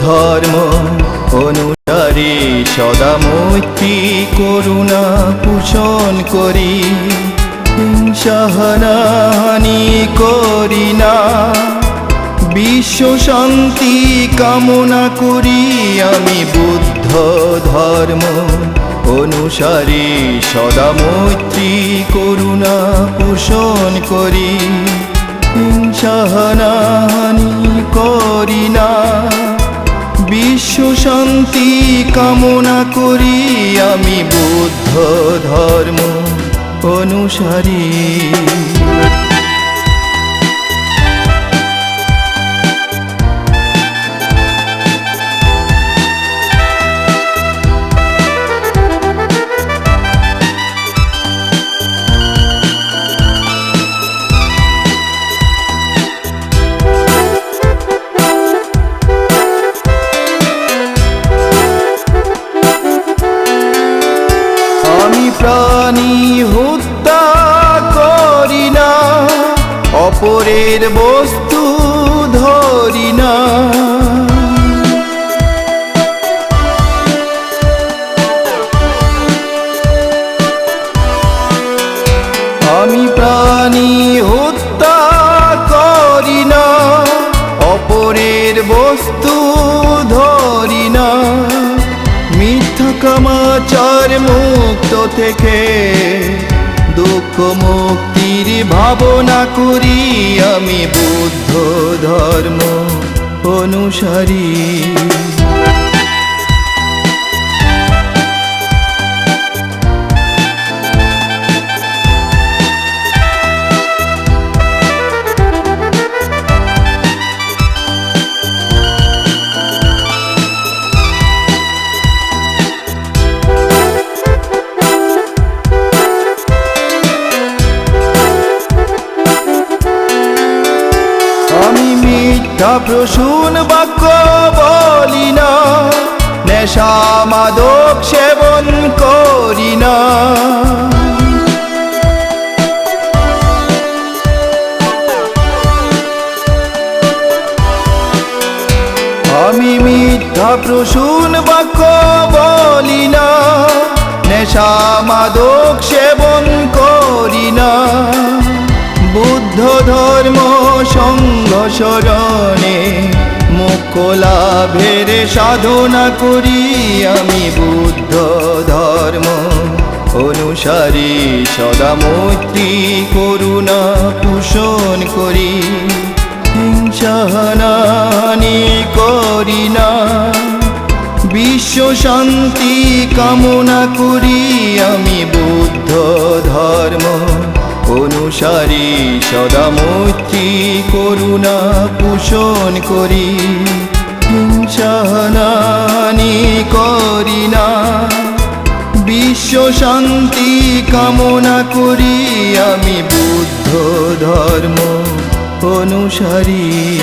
ধর্ম অনুসারী, সদা মৈত্রী করুণা পোষণ করি। হিংসাহানি করি না। বিশ্ব শান্তি কামনা করি। আমি বুদ্ধ ধর্ম অনুসারী, সদা মৈত্রী করুণা পোষণ করি। হিংসাহানি করি না। বিশ্ব শান্তি কামনা করি আমি বুদ্ধ ধর্ম অনুসারী। প্রাণী হত্যা করি না অপরের বস্তু ধরি না। আমি প্রাণী হত্যা কামাচার মুক্ত থেকে দুঃখ মুক্তির ভাবনা করি আমি বুদ্ধ ধর্ম অনুসারী। মিথ্যা প্রসূন বাক্য বলি না, নেশা মাদক সেবন করি না। আমি মিথ্যা প্রসূন বাক্য বলি না, নেশা মাদক সেবন করি না। বুদ্ধ ধর্ম সঙ্গ শরণে মুখ্য লাভের সাধনা করি আমি বুদ্ধ ধর্ম। অনুসারী সদা মৈত্রী করুণা পোষণ করি। হিংসাহানি করি না। বিশ্ব শান্তি কামনা করি আমি বুদ্ধ অনুসারী সদা মৈত্রী করুণা পোষণ করি। হিংসানি করি না। বিশ্ব শান্তি কামনা করি। আমি বুদ্ধ ধর্ম অনুসারী।